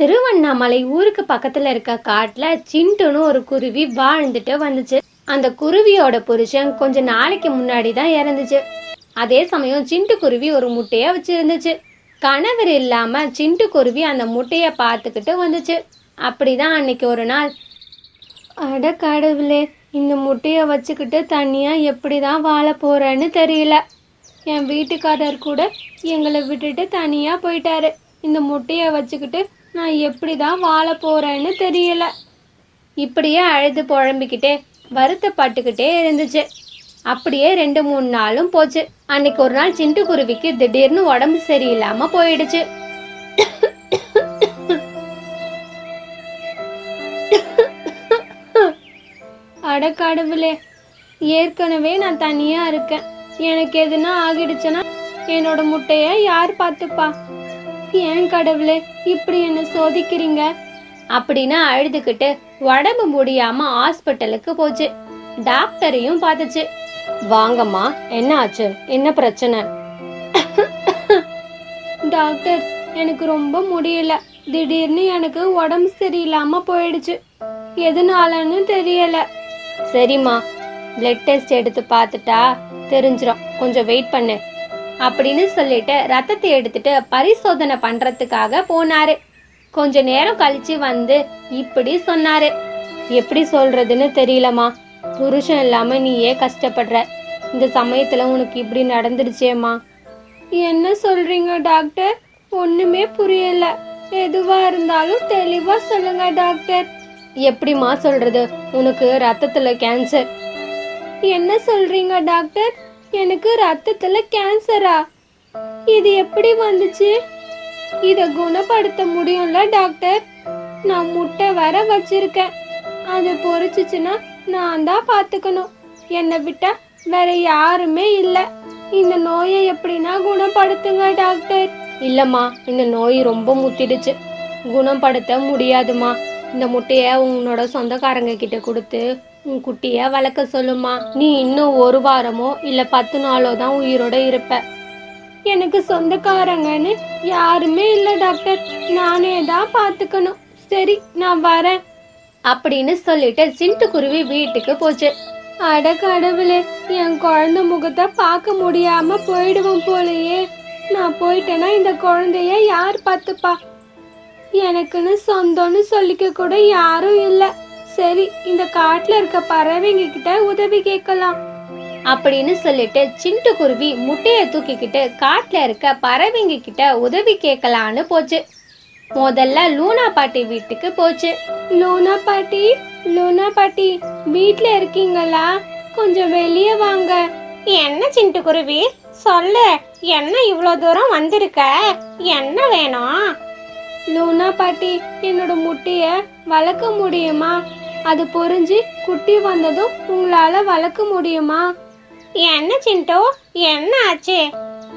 திருவண்ணாமலை ஊருக்கு பக்கத்துல இருக்க காட்டுல சிண்டுன்னு ஒரு குருவி வாழ்ந்துட்டு வந்துச்சு. அந்த குருவியோட புருஷன் கொஞ்ச நாளைக்கு முன்னாடி தான் இறந்துச்சு. அதே சமயம் சிண்டு குருவி ஒரு முட்டையை வச்சிருந்துச்சு. கணவர் இல்லாம சிண்டு குருவி அந்த முட்டையை பார்த்துக்கிட்டு வந்துச்சு. அப்படிதான் அன்னைக்கு ஒரு நாள். அட கடவுளே இந்த முட்டையை வச்சுக்கிட்டு தனியாக எப்படி தான் வாழ போகிறேன்னு தெரியல. என் வீட்டுக்காரர் கூட எங்களை விட்டுட்டு தனியாக போயிட்டாரு. இந்த முட்டையை வச்சுக்கிட்டு நான் எப்படி தான் வாழ போறேன்னு தெரியல. இப்படியே அழுது புழம்பிக்கிட்டே வருத்தப்பட்டுக்கிட்டே இருந்துச்சு. அப்படியே ரெண்டு மூணு நாளும் போச்சு. அன்னைக்கு ஒரு நாள் சிண்டு குருவிக்கு திடீர்னு உடம்பு சரியில்லாம போயிடுச்சு. அட கடவுளே ஏற்கனவே நான் தனியா இருக்கேன். எனக்கு எதுனா ஆகிடுச்சுன்னா என்னோட முட்டைய யார் பார்த்துப்பா? ஏன் கடவுளே இப்படி என்ன சோதிக்கிறீங்க? அப்படின்னு அழுதுகிட்டு உடம்பு முடியாம ஹாஸ்பிட்டலுக்கு போச்சு. டாக்டரையும் பார்த்துச்சு. வாங்கம்மா என்ன ஆச்சு? என்ன பிரச்சனை? டாக்டர் எனக்கு ரொம்ப முடியல. திடீர்னு எனக்கு உடம்பு சரியில்லாம போயிடுச்சு. எதனாலன்னு தெரியல. சரிம்மா பிளட் டெஸ்ட் எடுத்து பார்த்துட்டா தெரிஞ்சிடும் கொஞ்சம் வெயிட் பண்ணு. அப்படின்னு சொல்லிட்டு ரத்தத்தை எடுத்துட்டு பரிசோதனை பண்றதுக்காக போனாரு. கொஞ்ச நேரம் கழிச்சு வந்து இப்படி சொன்னாரு. எப்படி சொல்றதுன்னு தெரியலம்மா. புருஷன் இல்லாம நீயே கஷ்டப்படுற. இந்த சமயத்துல உனக்கு இப்படி நடந்துடுச்சேம்மா என்ன சொல்றீங்க டாக்டர்? ஒண்ணுமே புரியல. எதுவா இருந்தாலும் தெளிவா சொல்லுங்க டாக்டர். எப்படிம்மா சொல்றது? உனக்கு ரத்தத்துல கேன்சர் என்ன சொல்றீங்க டாக்டர்? எனக்கு ரத்தத்துல கேன்சரா இது எப்படி வந்துச்சு? இத குணப்படுத்த முடியும்ல டாக்டர் நான் முட்டை வர வச்சிருக்கேன். அது பொறிச்சிச்சுன்னா நான் தான் பாத்துக்கணும் என்னை விட்டா வேற யாருமே இல்ல. இந்த நோயை எப்படின்னா குணப்படுத்துங்க டாக்டர் இல்லம்மா இந்த நோய் ரொம்ப முத்திடுச்சு. குணப்படுத்த முடியாதுமா இந்த முட்டைய உன்னோட சொந்தக்காரங்க கிட்ட கொடுத்து உன் குட்டிய வளர்க்க சொல்லுமா. நீ இன்னும் ஒரு வாரமோ இல்ல பத்து நாளோ தான் உயிரோட இருப்ப. எனக்கு சொந்தக்காரங்கன்னு யாருமே இல்ல டாக்டர். நானே தான் பாத்துக்கணும். சரி நான் வரேன். அப்படின்னு சொல்லிட்டு சிண்டு குருவி வீட்டுக்கு போச்சு. அட கடவுளே என் குழந்தை முகத்தை பார்க்க முடியாம போயிடுவோம் போலயே. நான் போயிட்டேன்னா இந்த குழந்தைய யார் பார்த்துப்பா? எனக்குன்னு சொந்தம்னு சொல்லிக்க கூட யாரும் இல்லை. சரி இந்த காட்டுல இருக்க பறவைங்க கிட்ட உதவி கேட்கலாம். அப்படின்னு சொல்லிட்டு சிண்டு குருவி முட்டைய தூக்கிக்கிட்டு காட்டுல இருக்க பறவைங்க கிட்ட உதவி கேட்கலான்னு போச்சு. முதல்ல லூனா பாட்டி வீட்டுக்கு போச்சு. லூனா பாட்டி லூனா பாட்டி வீட்ல இருக்கீங்களா? கொஞ்சம் வெளியே வாங்க. என்ன சிண்டு குருவி? சொல்லு என்ன இவ்வளோ தூரம் வந்திருக்க? என்ன வேணும்? லூனா பாட்டி என்னோட முட்டைய வளர்க்க முடியுமா? அது பொறிஞ்சு குட்டி வந்ததும் உங்களால வளர்க்க முடியுமா? என்ன சிண்டோ? என்ன ஆச்சு?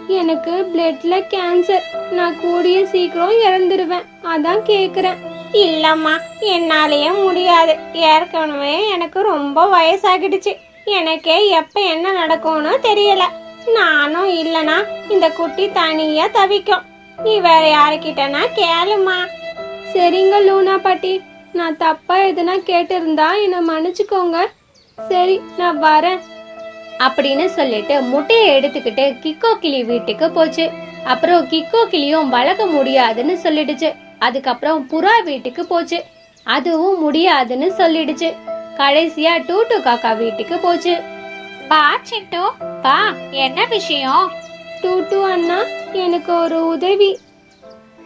எனக்கு பிளட்ல கேன்சர் நான் கூடிய சீக்கிரம் இறந்துருவேன். அதான் கேக்குறேன். இல்லம்மா என்னாலேயே முடியாது. ஏற்கனவே எனக்கு ரொம்ப வயசாகிடுச்சு. எனக்கே எப்ப என்ன நடக்கும்னு தெரியல. நானும் இல்லனா இந்த குட்டி தனியா தவிக்கும். நீ வேற யாருக்கிட்டனா கேளுமா. சரிங்க லூனா பாட்டி நான் தப்பா எதுனா கேட்டிருந்தா என்னை மன்னிச்சுக்கோங்க. சரி நான் வரேன். அப்படின்னு சொல்லிட்டு முட்டையை எடுத்துக்கிட்டு கிக்கோ கிளி வீட்டுக்கு போச்சு. அப்புறம் கிக்கோ கிளியும் வளர்க்க முடியாதுன்னு சொல்லிடுச்சு. அதுக்கப்புறம் புறா வீட்டுக்கு போச்சு. அதுவும் முடியாதுன்னு சொல்லிடுச்சு. கடைசியா டூட்டு காக்கா வீட்டுக்கு போச்சு. பா சிண்டு பா என்ன விஷயம்? டூட்டு அண்ணா எனக்கு ஒரு உதவி.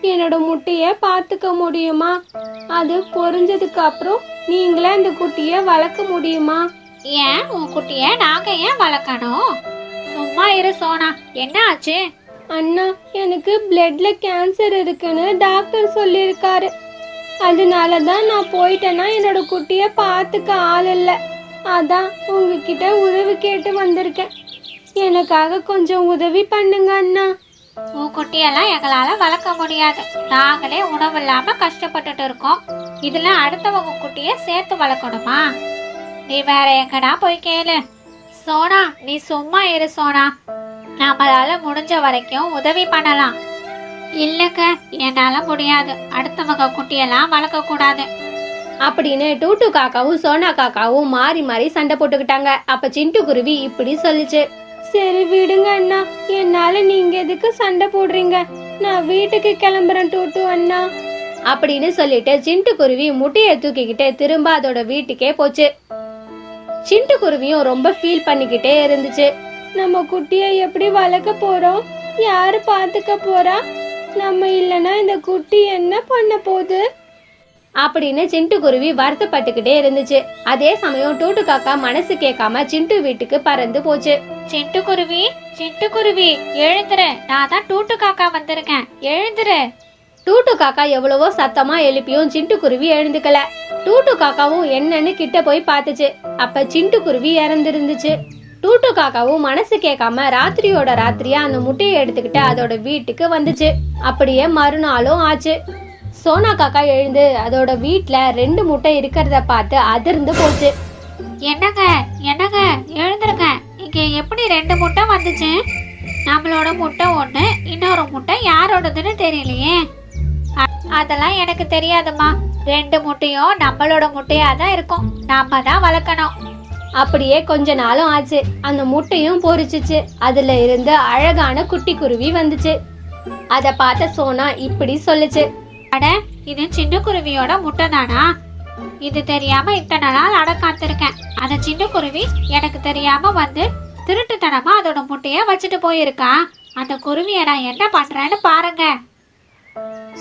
என்னோட முட்டைய பார்த்துக்க முடியுமா? அது பொரிஞ்சதுக்கு அப்புறம் நீங்களே அந்த குட்டிய வளர்க்க முடியுமா? ஏன்? உன் குட்டிய நாங்க ஏன் வளர்க்கணும்? சும்மா இரு சோனா. என்ன ஆச்சு? அண்ணா எனக்கு பிளட்ல கேன்சர் இருக்குன்னு டாக்டர் சொல்லியிருக்காரு. அதனால தான் நான் போயிட்டேன்னா என்னோட குட்டிய பார்த்துக்க ஆள் இல்லை. அதான் உங்ககிட்ட உதவி கேட்டு வந்திருக்கேன். எனக்காக கொஞ்சம் உதவி பண்ணுங்க அண்ணா. உன் குட்டியெல்லாம் வளர்க்க முடியாது. நாங்களே உணவு இல்லாமல் கஷ்டப்பட்டுட்டு இருக்கோம். இதில் அடுத்தவங்க குட்டியை சேர்த்து வளர்க்கணுமா? நீ வேற எங்கடா போய் கேளு. சோனா நீ சும்மா இரு சோனா. நம்மளால முடிஞ்ச வரைக்கும் உதவி பண்ணலாம். இல்லைங்க என்னால் முடியாது. அடுத்தவங்க குட்டியெல்லாம் வளர்க்கக்கூடாது அப்படின்னு டூட்டு காக்காவும் சோனா காக்காவும் மாறி மாறி சண்டை போட்டுக்கிட்டாங்க. அப்ப சிண்டு குருவி இப்படி சொல்லுச்சு. சரி விடுங்க அண்ணா. என்னால நீங்க எதுக்கு சண்டை போடுறீங்க? நான் வீட்டுக்கு கிளம்புறேன் டூட்டு அண்ணா. அப்படின்னு சொல்லிட்டு சிண்டு குருவி முட்டையை தூக்கிக்கிட்டு திரும்ப அதோட வீட்டுக்கே போச்சு. சிண்டு குருவியும் ரொம்ப ஃபீல் பண்ணிக்கிட்டே இருந்துச்சு. நம்ம குட்டியை எப்படி வளர்க்க போறோம்? யாரு பாத்துக்க போறா? நம்ம இல்லனா இந்த குட்டி என்ன பண்ண போகுது? அப்படின்னு சிண்டு குருவி வருத்தப்பட்டுக்கிட்டே இருந்துச்சு. அதே சமயம் டூட்டு காக்கா மனசு கேட்காம சிண்டு வீட்டுக்கு பறந்து போச்சு. சிட்டுக்குருவி சிட்டுக்குருவி எழுந்துரு. நான் தான் டூட்டு காக்கா வந்திருக்கேன். எழுந்துரு. டூட்டு காக்கா எவ்வளவோ சத்தமா எழுப்பியும் சிண்டு குருவி எழுந்துக்கல. டூட்டு காக்காவும் என்னன்னு கிட்ட போய் பார்த்துச்சு. அப்ப சிண்டு குருவி இறந்திருந்துச்சு. டூட்டு காக்காவும் மனசு கேட்காம ராத்திரியோட ராத்திரியா அந்த முட்டையை எடுத்துக்கிட்டு அதோட வீட்டுக்கு வந்துச்சு. அப்படியே மறுநாளும் ஆச்சு. சோனா காக்கா எழுந்து அதோட வீட்ல ரெண்டு முட்டை இருக்கிறத பார்த்து அதிர்ந்து போச்சு. என்னங்க என்னங்க எழுந்துருங்க. இங்க எப்படி ரெண்டு முட்டை வந்துச்சு? நம்மளோட முட்டை ஒண்ணு இன்னொரு முட்டை யாரோடதுன்னு தெரியலையே. அதெல்லாம் எனக்கு தெரியாதும்மா. ரெண்டு முட்டையும் நம்மளோட முட்டையா தான் இருக்கும். நாம தான் வளர்க்கணும். அப்படியே கொஞ்ச நாளும் ஆச்சு. அந்த முட்டையும் பொரிச்சுச்சு அதுல இருந்து அழகான குட்டி குருவி வந்துச்சு. அத பார்த்த சோனா இப்படி சொல்லுச்சு. அட இது சின்ன குருவியோட முட்டை தானா இது தெரியாம இத்தனை நாள் அட காத்திருக்கேன். அந்த சின்ன குருவி எனக்கு தெரியாம வந்து திருட்டுத்தனமா அதோட முட்டைய வச்சுட்டு போயிருக்கா. அந்த குருவியை நான் என்ன பண்றேன்னு பாருங்க.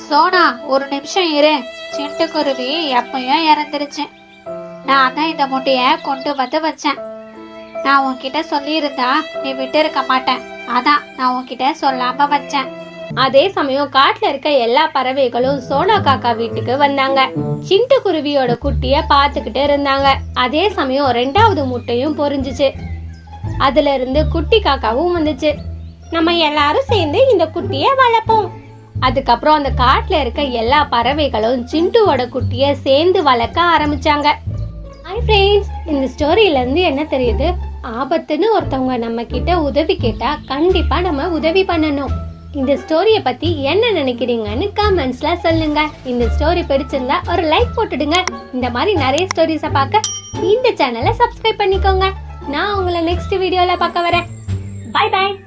சோனா ஒரு நிமிஷம் இரு. சிட்டுக்குருவி எப்பயும் இறந்துருச்சு. நான் தான் இந்த முட்டைய கொண்டு வந்து வச்சேன். நான் உன்கிட்ட சொல்லியிருந்தா நீ விட்டு இருக்க மாட்டேன். அதான் நான் உன்கிட்ட சொல்லாம வச்சேன். அதே சமயம் காட்டுல இருக்க எல்லா பறவைகளும் சோனா காக்கா வீட்டுக்கு வந்தாங்க. சிண்டு குருவியோட குட்டிய பாத்துக்கிட்டு இருந்தாங்க. அதே சமயம் ரெண்டாவது முட்டையும் பொரிஞ்சுச்சு. அதுல இருந்து குட்டி காக்காவும் வந்துச்சு. நம்ம எல்லாரும் சேர்ந்து இந்த குட்டிய வளர்ப்போம். அதுக்கப்புறம் அந்த காட்டுல இருக்க எல்லா பறவைகளும் சிண்டுவோட குட்டிய சேர்ந்து வளர்க்க ஆரம்பிச்சாங்க. ஹாய் ஃப்ரெண்ட்ஸ் இந்த ஸ்டோரியில இருந்து என்ன தெரியுது? ஆபத்துன்னு ஒருத்தவங்க நம்ம கிட்ட உதவி கேட்டா கண்டிப்பா நம்ம உதவி பண்ணணும். இந்த ஸ்டோரியை பத்தி என்ன நினைக்கிறீங்கன்னு கமெண்ட்ஸ்ல சொல்லுங்க. இந்த ஸ்டோரி பிடிச்சிருந்தா ஒரு லைக் போட்டுடுங்க. இந்த மாதிரி நிறைய ஸ்டோரிஸை பார்க்க இந்த சேனலை சப்ஸ்கிரைப் பண்ணிக்கோங்க. நான் உங்களை நெக்ஸ்ட் வீடியோல பார்க்க வரேன். By by